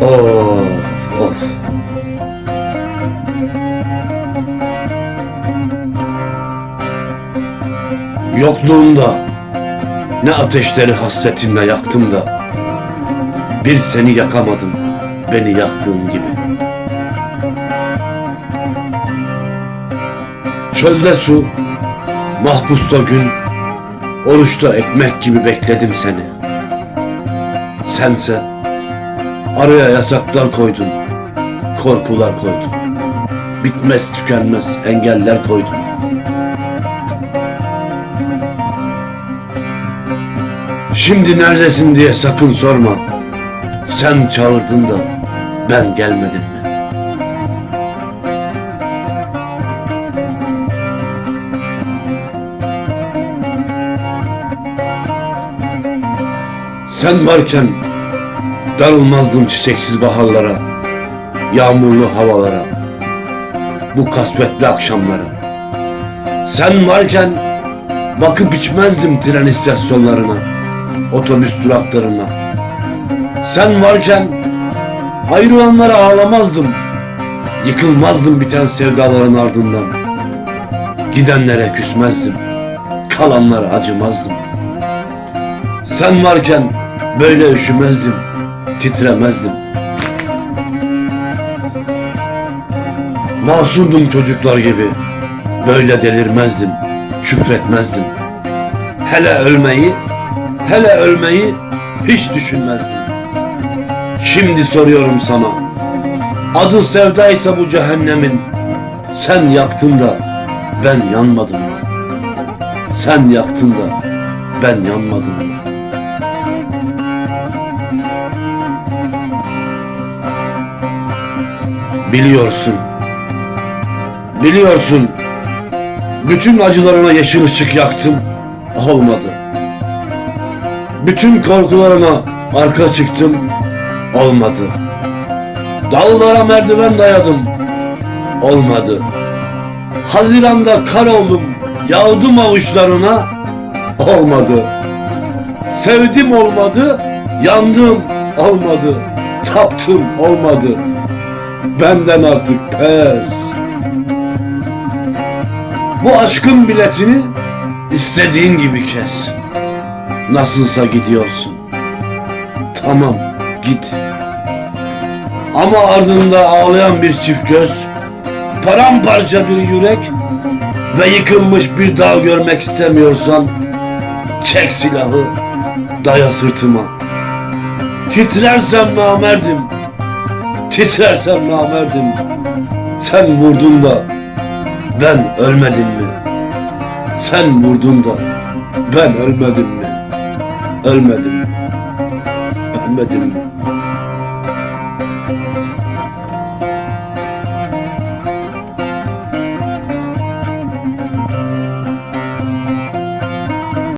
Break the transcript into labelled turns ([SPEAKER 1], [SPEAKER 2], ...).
[SPEAKER 1] Of of. Yokluğunda ne ateşleri hasretinle yaktım da bir seni yakamadım beni yaktığın gibi. Çölde su, mahpusta gün, oruçta ekmek gibi bekledim seni. Sense araya yasaklar koydun, korkular koydun. Bitmez tükenmez engeller koydun. Şimdi neredesin diye sakın sorma. Sen çağırdın da ben gelmedim? Sen varken darılmazdım çiçeksiz baharlara, yağmurlu havalara, bu kasvetli akşamlara. Sen varken bakıp içmezdim tren istasyonlarına, otobüs duraklarına. Sen varken ayrılanlara ağlamazdım, yıkılmazdım biten sevdaların ardından. Gidenlere küsmezdim, kalanlara acımazdım. Sen varken böyle üşümezdim, titremezdim. Masumdum çocuklar gibi, böyle delirmezdim, küfretmezdim. Hele ölmeyi, hele ölmeyi hiç düşünmezdim. Şimdi soruyorum sana, adı sevdaysa bu cehennemin, sen yaktın da ben yanmadım? Sen yaktın da ben yanmadım Biliyorsun. Biliyorsun. Bütün acılarına yeşil ışık yaktım. Olmadı. Bütün korkularına arka çıktım. Olmadı. Dağlara merdiven dayadım. Olmadı. Haziranda kar oldum. Yağdım avuçlarına. Olmadı. Sevdim olmadı. Yandım olmadı. Taptım olmadı. Benden artık pes. Bu aşkın biletini istediğin gibi kes. Nasılsa gidiyorsun. Tamam git. Ama ardında ağlayan bir çift göz, paramparça bir yürek ve yıkılmış bir dağ görmek istemiyorsan çek silahı, daya sırtıma. Titrersem namerdim, titrersem namerdim. Sen vurdun da ben ölmedim mi? Sen vurdun da ben ölmedim mi? Ölmedim mi? Ölmedim mi?